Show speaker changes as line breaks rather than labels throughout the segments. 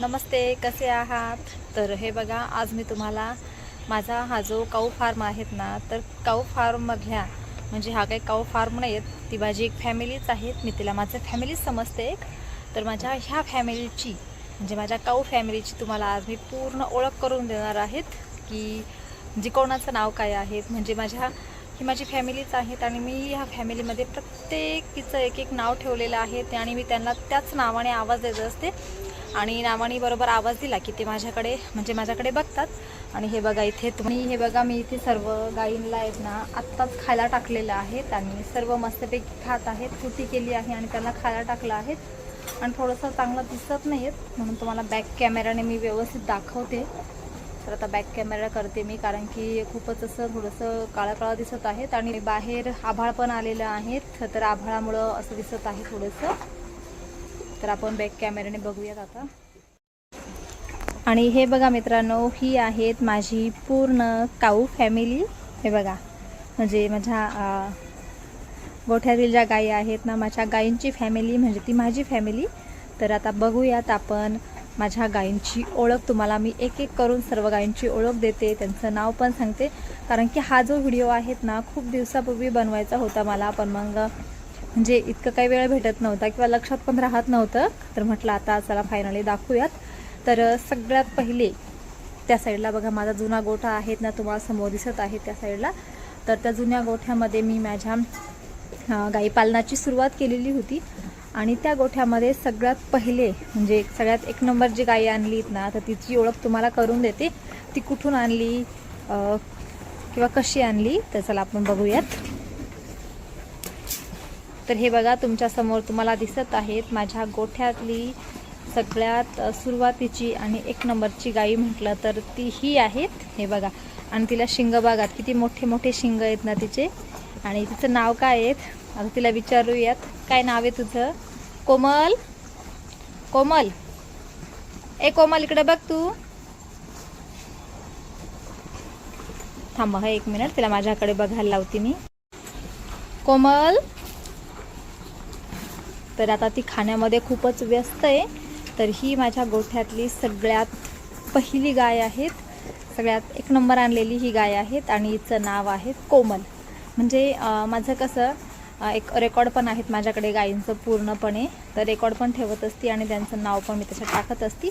नमस्ते कसे आहात? तर हे बघा आज मी तुम्हाला माझा हा जो काऊ फार्म आहेत ना तर काऊ फार्ममधल्या म्हणजे हा काही काऊ फार्म नाही आहेत ती माझी एक फॅमिलीच आहेत. मी तिला माझं फॅमिलीच समजते एक. तर माझ्या ह्या फॅमिलीची म्हणजे माझ्या काऊ फॅमिलीची तुम्हाला आज मी पूर्ण ओळख करून देणार आहेत की म्हणजे कोणाचं नाव काय आहेत म्हणजे माझ्या ही माझी फॅमिलीच आहेत आणि मी ह्या फॅमिलीमध्ये प्रत्येकीचं एक एक नाव ठेवलेलं आहे. आणि मी त्यांना त्याच नावाने आवाज देत असते. आणि नावाने बरोबर आवाज दिला की ते माझ्याकडे म्हणजे माझ्याकडे बघतात. आणि हे बघा इथे तुम्ही हे बघा मी इथे सर्व गायींना आहेत ना आत्ताच खायला टाकलेलं आहेत आणि सर्व मस्तपैकी खात आहेत कृती केली आहे आणि त्यांना खायला टाकलं आहेत आणि थोडंसं चांगलं दिसत नाही आहेत म्हणून तुम्हाला बॅक कॅमेराने मी व्यवस्थित दाखवते. तर आता बॅक कॅमेरा करते मी कारण की खूपच असं थोडंसं काळं काळं दिसत आहेत. आणि बाहेर आभाळ पण आलेलं आहेत तर आभाळामुळं असं दिसत आहे थोडंसं. तर आपण बॅक कॅमेऱ्याने बघूयात आता. आणि हे बघा मित्रांनो ही आहेत माझी पूर्ण काऊ फॅमिली हे बघा म्हणजे माझ्या गोठ्यातील ज्या गायी आहेत ना माझ्या गायींची फॅमिली म्हणजे ती माझी फॅमिली तर आता बघूयात आपण माझ्या गायींची ओळख. तुम्हाला मी एक एक करून सर्व गायींची ओळख देते त्यांचं नाव पण सांगते. कारण की हा जो व्हिडिओ आहेत ना खूप दिवसापूर्वी बनवायचा होता मला पण मग म्हणजे इतकं काही वेळ भेटत नव्हता किंवा लक्षात पण राहत नव्हतं. तर म्हटलं आता चला फायनली दाखवूयात. तर सगळ्यात पहिले त्या साईडला बघा माझा जुना गोठा आहेत ना तुम्हाला समोर दिसत आहे त्या साईडला तर त्या जुन्या गोठ्यामध्ये मी माझ्या गाई पालनाची सुरुवात केलेली होती. आणि त्या गोठ्यामध्ये सगळ्यात पहिले म्हणजे सगळ्यात एक नंबर जी गाई आणलीत ना तर तिची ओळख तुम्हाला करून देते. ती कुठून आणली किंवा कशी आणली तर चला आपण बघूयात. तर हे बघा तुमच्यासमोर तुम्हाला दिसत आहेत माझ्या गोठ्यातली सगळ्यात सुरुवातीची आणि एक नंबरची गाई म्हटलं तर ती ही आहेत. हे बघा आणि तिला शिंग बघा किती मोठे मोठे शिंग आहेत ना तिचे. आणि तिचं नाव काय आहेत आता तिला विचारूयात. काय नाव आहे तुझं? कोमल? कोमल? ए कोमल इकडे बघ तू. थांबा हा एक मिनिट. तिला माझ्याकडे बघायला लावते मी. कोमल? तर आता ती खाण्यामध्ये खूपच व्यस्त आहे. तर ही माझ्या गोठ्यातली सगळ्यात पहिली गाय आहेत. सगळ्यात एक नंबर आणलेली ही गाय आहेत आणि हिचं नाव आहे कोमल. म्हणजे माझं कसं एक रेकॉर्ड पण आहेत माझ्याकडे गायींचं पूर्णपणे. तर रेकॉर्ड पण ठेवत असते आणि त्यांचं नाव पण मी त्याच्यात टाकत असते.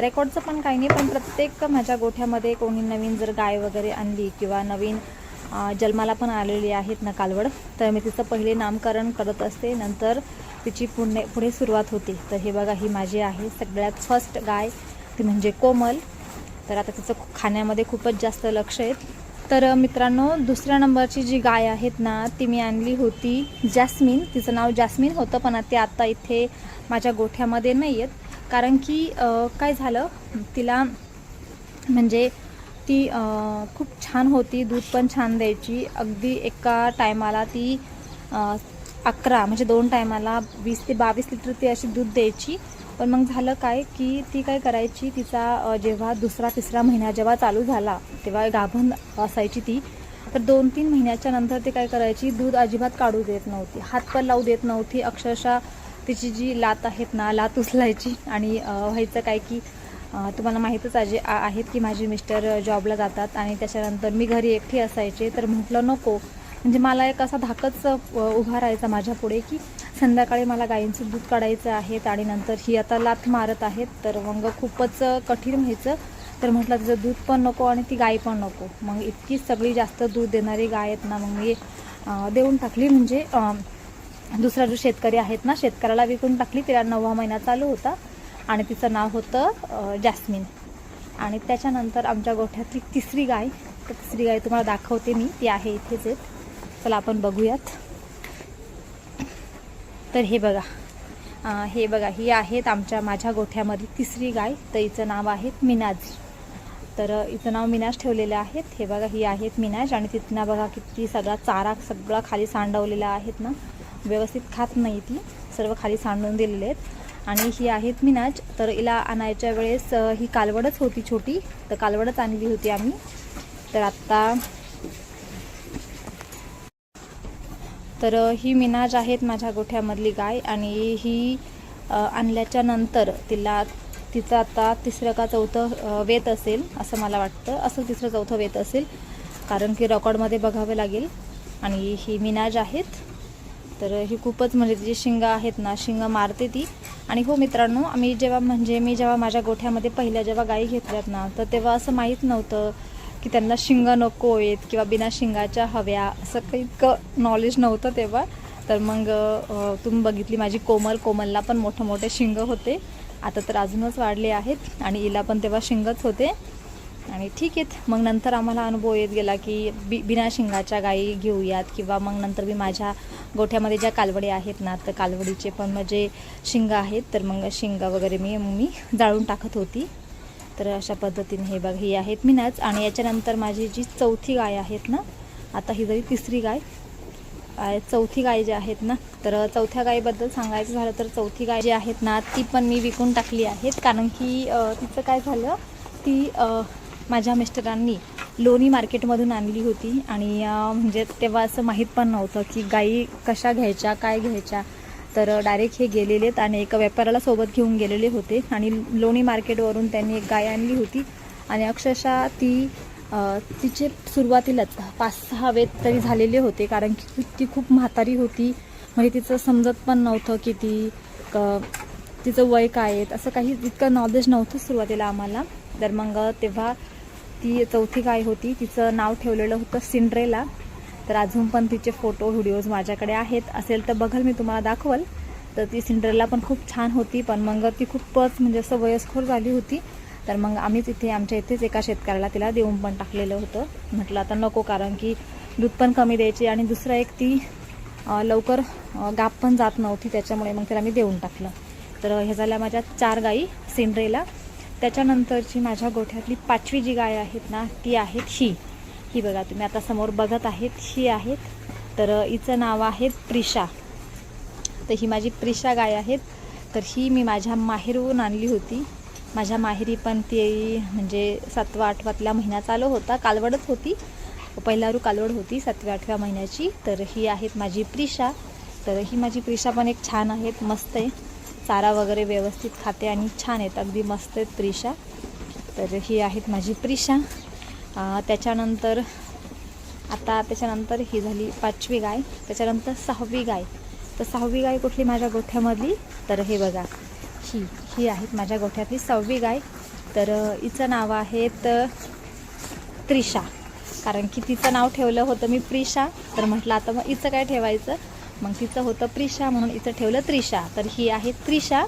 रेकॉर्डचं पण काही नाही पण प्रत्येक माझ्या गोठ्यामध्ये कोणी नवीन जर गाय वगैरे आणली किंवा नवीन जन्माला पण आलेली आहेत ना कालवड तर मी तिचं पहिले नामकरण करत असते. नंतर तिची पुणे पुढे सुरुवात होते. तर हे बघा ही माझी आहे सगळ्यात फर्स्ट गाय. ती म्हणजे कोमल. तर आता तिचं खाण्यामध्ये खूपच जास्त लक्ष आहे. तर मित्रांनो दुसऱ्या नंबरची जी गाय आहेत ना ती मी आणली होती जॅस्मिन. तिचं नाव जॅस्मिन होतं पण ते आत्ता इथे माझ्या गोठ्यामध्ये नाही आहेत कारण की काय झालं तिला म्हणजे ती खूप छान होती. दूध पण छान द्यायची. अगदी एका टायमाला ती अकरा म्हणजे दोन टायमाला वीस ते बावीस लिटर ती अशी दूध द्यायची. पण मग झालं काय की ती काय करायची तिचा जेव्हा दुसरा तिसरा महिना जेव्हा चालू झाला तेव्हा गाभण असायची ती. तर दोन तीन महिन्याच्या नंतर ती काय करायची दूध अजिबात काढू देत नव्हती. हात पण लावू देत नव्हती. अक्षरशः तिची जी लात आहेत ना लात उचलायची. आणि व्हायचं काय की तुम्हाला माहीतच आहे आहेत की माझे मिस्टर जॉबला जातात. आणि त्याच्यानंतर मी घरी एकटी असायचे. तर म्हटलं नको म्हणजे मला एक असा धाकच उभा राहायचा माझ्या पुढे की संध्याकाळी मला गायींचं दूध काढायचं आहे आणि नंतर ही आता लात मारत आहेत. तर मग खूपच कठीण व्हायचं. तर म्हटलं तिचं दूध पण नको आणि ती गाय पण नको. मग इतकी सगळी जास्त दूध देणारी गाय आहेत ना मग मी देऊन टाकली. म्हणजे दुसरा जो शेतकरी आहेत ना शेतकऱ्याला विकून टाकली. तिला नववा महिना चालू होता आणि तिचं नाव होतं जास्मिन. आणि त्याच्यानंतर आमच्या गोठ्यातली तिसरी गाय तर तिसरी गाय तुम्हाला दाखवते मी. ती आहे इथेच आहेत चला आपण बघूयात. तर हे बघा. हे बघा ही आहेत आमच्या माझ्या गोठ्यामधली तिसरी गाय. तर हिचं नाव आहेत मिनाज. तर हिचं नाव मिनाज ठेवलेलं आहेत हे बघा ही आहेत मिनाज आणि तिथनं बघा किती सगळा चारा सगळा खाली सांडवलेला आहेत ना. व्यवस्थित खात नाही ती. सर्व खाली सांडून दिलेले आहेत. आणि ही आहेत मिनाज. तर हिला आणायच्या वेळेस ही कालवडच होती छोटी. तर कालवडच आणली होती आम्ही. तर आत्ता तर ही मिनाज आहेत माझ्या गोठ्यामधली गाय आणि ही आणल्याच्या नंतर तिला तिचं आता तिसरं का चौथं वेत असेल असं मला वाटतं. असं तिसरं चौथं वेत असेल कारण की रेकॉर्डमध्ये बघावे लागेल. आणि ही मिनाज आहेत. तर ही खूपच म्हणजे तिची शिंगा आहेत ना शिंगा मारते ती. आणि हो मित्रांनो आम्ही जेव्हा म्हणजे मी जेव्हा माझ्या गोठ्यामध्ये पहिल्या जेव्हा गायी घेतल्यात ना तर तेव्हा असं माहीत नव्हतं की त्यांना शिंग नको आहेत किंवा बिना शिंगाच्या हव्या असं काही इतकं नॉलेज नव्हतं तेव्हा. तर मग तुम्ही बघितली माझी कोमल. कोमलला पण मोठे मोठे शिंग होते. आता तर अजूनच वाढले आहेत आणि हिला पण तेव्हा शिंगच होते. आणि ठीक आहेत. मग नंतर आम्हाला अनुभव येत गेला की बि बिना शिंगाच्या गायी घेऊयात किंवा मग नंतर मी माझ्या गोठ्यामध्ये ज्या कालवडी आहेत ना तर कालवडीचे पण म्हणजे शिंग आहेत. तर मग शिंगा वगैरे मी मी जाळून टाकत होती. तर अशा पद्धतीने हे बघ ही आहेत मीनच आणि याच्यानंतर माझी जी चौथी गाय आहेत ना आता ही जरी तिसरी गाय चौथी गाय जी आहेत ना तर चौथ्या गायीबद्दल सांगायचं झालं तर चौथी गाय जी आहेत ना ती पण मी विकून टाकली आहेत. कारण की तिचं काय झालं ती माझ्या मिस्टरांनी लोणी मार्केटमधून आणली होती. आणि म्हणजे तेव्हा असं माहीत पण नव्हतं की गायी कशा घ्यायच्या काय घ्यायच्या. तर डायरेक्ट हे गेलेले आहेत आणि एका व्यापाऱ्याला सोबत घेऊन गेलेले होते. आणि लोणी मार्केटवरून त्यांनी एक गाय आणली होती. आणि अक्षरशः ती तिचे सुरुवातीलाच पाच सहावेत तरी झालेले होते. कारण की ती खूप म्हातारी होती. म्हणजे तिचं समजत पण नव्हतं की ती क तिचं वय काय आहे. असं काही इतकं नॉलेज नव्हतं सुरुवातीला आम्हाला. तर मग तेव्हा ती चौथी गाय होती. तिचं नाव ठेवलेलं होतं सिंड्रेला. तर अजून पण तिचे फोटो व्हिडिओज माझ्याकडे आहेत. असेल तर बघाल मी तुम्हाला दाखवल. तर ती सिंड्रेला पण खूप छान होती पण मग ती खूपच म्हणजे असं वयस्खोर झाली होती. तर मग आम्हीच इथे आमच्या इथेच एका शेतकऱ्याला तिला देऊन पण टाकलेलं होतं. म्हटलं आता नको कारण की दूध पण कमी द्यायची आणि दुसरं एक ती लवकर गाप पण जात नव्हती त्याच्यामुळे मग तिला मी देऊन टाकलं. तर हे झाल्या माझ्या चार गायी सिंड्रेला. त्याच्यानंतरची माझ्या गोठ्यातली पाचवी जी गाय आहेत ना ती आहेत ही. ही बघा तुम्ही आता समोर बघत आहेत ही आहेत. तर हिचं नाव आहे प्रिशा. तर ही माझी प्रिशा गाय आहेत. तर ही मी माझ्या माहेरहून आणली होती. माझ्या माहेरी पण ती म्हणजे सातवा आठवातल्या महिना चालू होता. कालवडच होती. पहिला रू कालवड होती सातव्या आठव्या महिन्याची. तर ही आहेत माझी प्रिशा. तर ही माझी प्रिशा पण एक छान आहेत. मस्त आहे. चारा वगैरे व्यवस्थित खाते आणि छान आहेत. अगदी मस्त आहेत प्रिशा. तर ही आहेत माझी प्रिशा. त्याच्यानंतर आता त्याच्यानंतर ही झाली पाचवी गाय त्याच्यानंतर सहावी गाय. तर सहावी गाय कुठली माझ्या गोठ्यामधली? तर हे बघा ही ही आहेत माझ्या गोठ्यातली सहावी गाय. तर हिचं नाव आहे त्रिशा. कारण की तिचं नाव ठेवलं होतं मी प्रिशा. तर म्हटलं आता मग हिचं काय ठेवायचं? मग तिचं होतं प्रिशा म्हणून हिचं ठेवलं त्रिशा. तर ही आहे त्रिशा.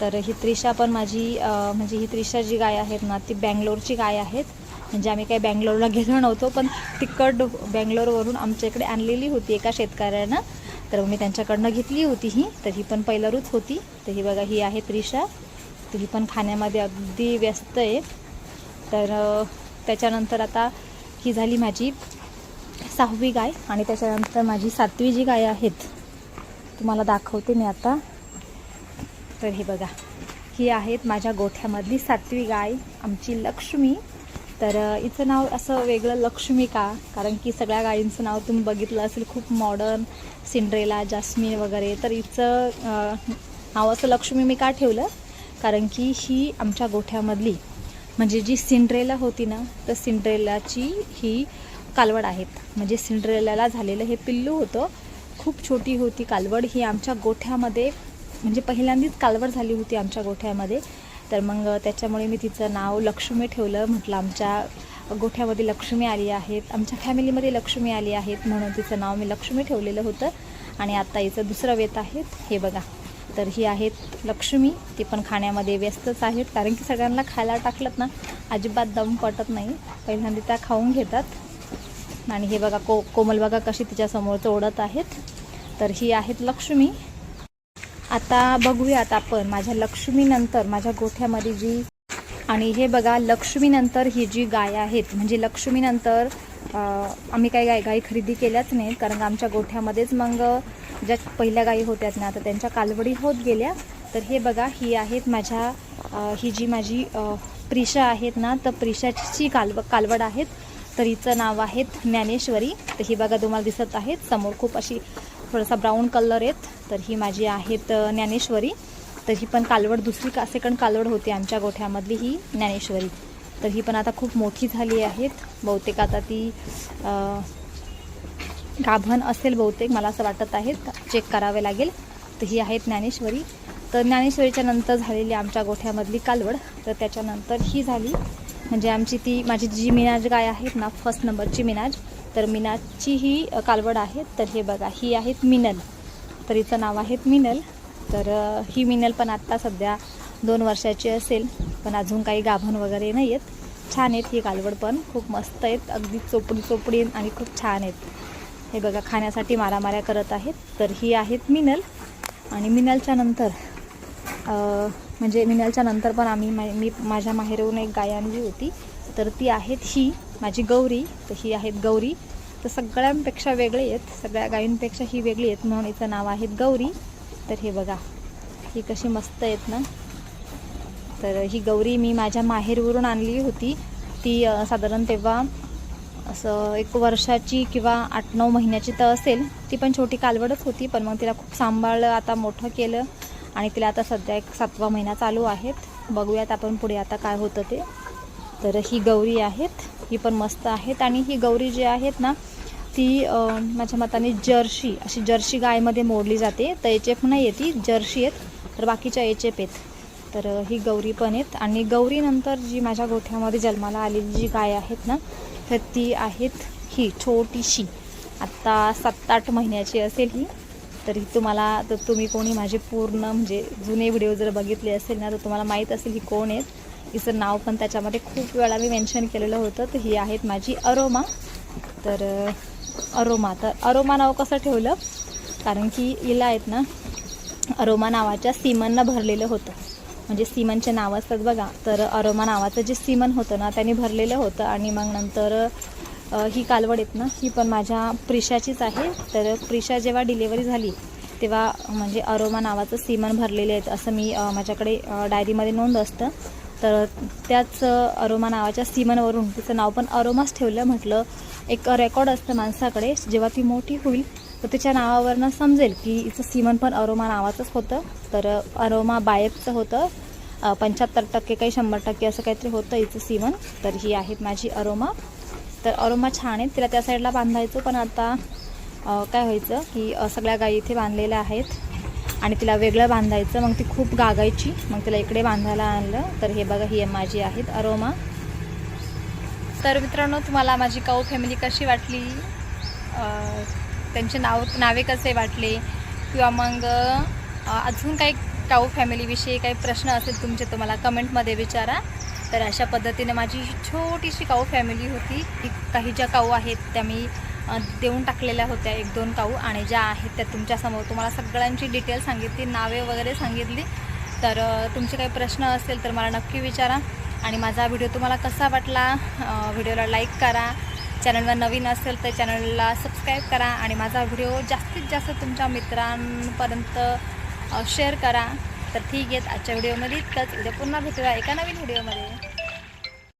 तर ही त्रिशा पण माझी म्हणजे ही त्रिशा जी गाय आहेत ना ती बँगलोरची गाय आहेत. म्हणजे आम्ही काही बँगलोरला गेलो नव्हतो पण तिकड बँगलोरवरून आमच्या इकडे आणलेली होती एका शेतकऱ्यानं. तर मी त्यांच्याकडनं घेतली होती ही. तर ही पण पहिल्यारूच होती. तर ही बघा ही आहे त्रिशा. तर ही पण खाण्यामध्ये अगदी व्यस्त आहे. तर त्याच्यानंतर आता ही झाली माझी सहावी गाय आणि त्याच्यानंतर माझी सातवी जी गाय आहेत तुम्हाला दाखवते मी आता. तर हे बघा ही आहेत माझ्या गोठ्यामधली सातवी गाय आमची लक्ष्मी. तर हिचं नाव असं वेगळं लक्ष्मी का कारण की सगळ्या गायींचं नाव तुम्ही बघितलं असेल खूप मॉडर्न सिंड्रेला जास्मिन वगैरे. तर हिचं नाव असं लक्ष्मी मी का ठेवलं कारण की ही आमच्या गोठ्यामधली म्हणजे जी सिंड्रेला होती ना तर सिंड्रेलाची ही कालवड आहेत. म्हणजे सिंड्रेलाला झालेलं हे पिल्लू होतं. खूप छोटी होती कालवड. ही आमच्या गोठ्यामध्ये म्हणजे पहिल्यांदाच कालवड झाली होती आमच्या गोठ्यामध्ये. तर मग त्याच्यामुळे मी तिचं नाव लक्ष्मी ठेवलं. म्हटलं आमच्या गोठ्यामध्ये लक्ष्मी आली आहेत. आमच्या फॅमिलीमध्ये लक्ष्मी आली आहेत म्हणून तिचं नाव मी लक्ष्मी ठेवलेलं होतं. आणि आत्ता हिचं दुसरं वेत आहेत. हे बघा. तर ही आहेत लक्ष्मी. ती पण खाण्यामध्ये व्यस्तच आहेत. कारण की सगळ्यांना खायला टाकलं ना अजिबात दम पटत नाही. पहिल्यांदा त्या खाऊन घेतात. आणि हे बघा को कोमल बघा कशी तिच्यासमोर चोडत आहेत. तर ही आहेत लक्ष्मी. आता बघूयात आपण माझ्या लक्ष्मीनंतर माझ्या गोठ्यामध्ये जी आणि हे बघा लक्ष्मीनंतर ही जी गाय आहेत म्हणजे लक्ष्मीनंतर आम्ही काही गाय गाई खरेदी केल्याच नाहीत कारण का आमच्या गोठ्यामध्येच मग ज्या पहिल्या गायी होत्यात ना तर त्यांच्या कालवडी होत गेल्या. तर हे बघा ही आहेत माझ्या ही जी माझी प्रिशा आहेत ना तर प्रिशाची कालव कालवड आहेत. तर हिचं नाव आहेत ज्ञानेश्वरी. तर ही बघा तुम्हाला दिसत आहेत. समोर खूप अशी थोडासा ब्राऊन कलर आहेत. तर ही माझी आहेत ज्ञानेश्वरी. तर ही पण कालवड दुसरी का सेकंड कालवड होती आमच्या गोठ्यामधली ही ज्ञानेश्वरी. तर ही पण आता खूप मोठी झाली आहेत. बहुतेक आता ती गाभण असेल बहुतेक मला असं वाटत आहे चेक करावे लागेल. तर ही आहेत ज्ञानेश्वरी. तर ज्ञानेश्वरीच्या नंतर झालेली आमच्या गोठ्यामधली कालवड. तर त्याच्यानंतर ही झाली. म्हणजे आमची ती माझी जी मिनाज गाय आहेत ना फर्स्ट नंबरची मिनाज. तर मिनाजची ही कालवड आहे. तर हे बघा ही आहेत मिनल. तर हिचं नाव आहे मिनल. तर ही मिनल पण आत्ता सध्या दोन वर्षाची असेल पण अजून काही गाभण वगैरे नाही आहेत छान आहेत ही कालवड पण. खूप मस्त आहेत. अगदी चोपडी चोपडी आणि खूप छान आहेत. हे बघा खाण्यासाठी मारामाऱ्या करत आहेत. तर ही आहेत मिनल. आणि मिनलच्या नंतर म्हणजे मिनलच्या नंतर पण आम्ही मा मी माझ्या माहेरहून एक गाय आणली होती. तर ती आहेत ही माझी गौरी. तर ही आहेत गौरी. तर सगळ्यांपेक्षा वेगळे आहेत. सगळ्या गायींपेक्षा ही वेगळी आहेत म्हणून हिचं नाव आहेत गौरी. तर हे बघा ही कशी मस्त आहेत ना. तर ही गौरी मी माझ्या माहेरवरून आणली होती. ती साधारण तेव्हा असं एक वर्षाची किंवा आठ नऊ महिन्याची तर असेल. ती पण छोटी कालवडच होती पण मग तिला खूप सांभाळलं आता मोठं केलं आणि तिला आता सध्या एक सातवा महिना चालू आहेत. बघूयात आपण पुढे आता काय होतं ते. तर ही गौरी आहेत ही पण मस्त आहेत. आणि ही गौरी जी आहेत ना ती माझ्या मताने जर्शी अशी जर्शी गायमध्ये मोडली जाते. तर एच एफ नाही आहे ती जर्शी आहेत तर बाकीच्या एच एफ आहेत. तर ही गौरी पण आहेत. आणि गौरीनंतर जी माझ्या गोठ्यामध्ये जन्माला आलेली जी गाय आहेत ना तर ती आहेत ही छोटीशी. आत्ता सात आठ महिन्याची असेल ही. तर ही तुम्हाला तर तुम्ही कोणी माझे पूर्ण म्हणजे जुने व्हिडिओ जर बघितले असेल ना तर तुम्हाला माहीत असेल ही कोण आहेत. हिचं नाव पण त्याच्यामध्ये खूप वेळा मी मेन्शन केलेलं होतं. तर ही आहेत माझी अरोमा. तर अरोमा. तर अरोमा नाव कसं ठेवलं? कारण की हिला आहेत ना अरोमा नावाच्या सीमननं भरलेलं होतं. म्हणजे सीमनचे नाव असतात बघा. तर अरोमा नावाचं जे सीमन होतं ना त्याने भरलेलं होतं. आणि मग नंतर ही कालवड आहेत ना ही पण माझ्या प्रिशाचीच आहे. तर प्रिशा जेव्हा डिलेवरी झाली तेव्हा म्हणजे अरोमा नावाचं सीमन भरलेले आहेत असं मी माझ्याकडे डायरीमध्ये नोंद असतं. तर त्याच अरोमा नावाच्या सीमनवरून तिचं नाव पण अरोमाच ठेवलं म्हटलं एक रेकॉर्ड असतं माणसाकडे जेव्हा ती मोठी होईल तर तिच्या नावावरनं समजेल की हिचं सीमन पण अरोमा नावाचंच होतं. तर अरोमा बायपचं होतं. पंच्याहत्तर टक्के काही शंभर टक्के असं काहीतरी होतं हिचं सीमन. तर ही आहेत माझी अरोमा. तर अरोमा छान आहे तिला त्या साईडला बांधायचो पण आता काय व्हायचं की सगळ्या गायी इथे बांधलेल्या आहेत. आणि तिला वेगळं बांधायचं. मग ती खूप गागायची. मग तिला इकडे बांधायला आणलं. तर हे बघा ही माझी आहेत. अरोमा. तर मित्रांनो तुम्हाला माझी काऊ फॅमिली कशी वाटली? त्यांचे नाव नावे कसे वाटले? किंवा मग अजून काही काऊ फॅमिलीविषयी काही प्रश्न असेल तुमचे तुम्हाला कमेंटमध्ये विचारा. तर अशा पद्धतीने माझी छोटीशी काऊ फॅमिली होती. की काही ज्या काऊ आहेत त्या मी देऊन टाकलेल्या होत्या एक दोन काऊ आणि ज्या आहेत त्या तुमच्यासमोर तुम्हाला सगळ्यांची डिटेल सांगितली नावे वगैरे सांगितली. तर तुमचे काही प्रश्न असेल तर मला नक्की विचारा. आणि माझा व्हिडिओ तुम्हाला कसा वाटला व्हिडिओला लाईक करा. चॅनलवर नवीन असेल तर चॅनलला सबस्क्राईब करा. आणि माझा व्हिडिओ जास्तीत जास्त तुमच्या मित्रांपर्यंत शेअर करा. तर ठीक आहेत आजच्या व्हिडिओमध्ये इतकंच. उद्या पुन्हा भेटूया एका नवीन व्हिडिओमध्ये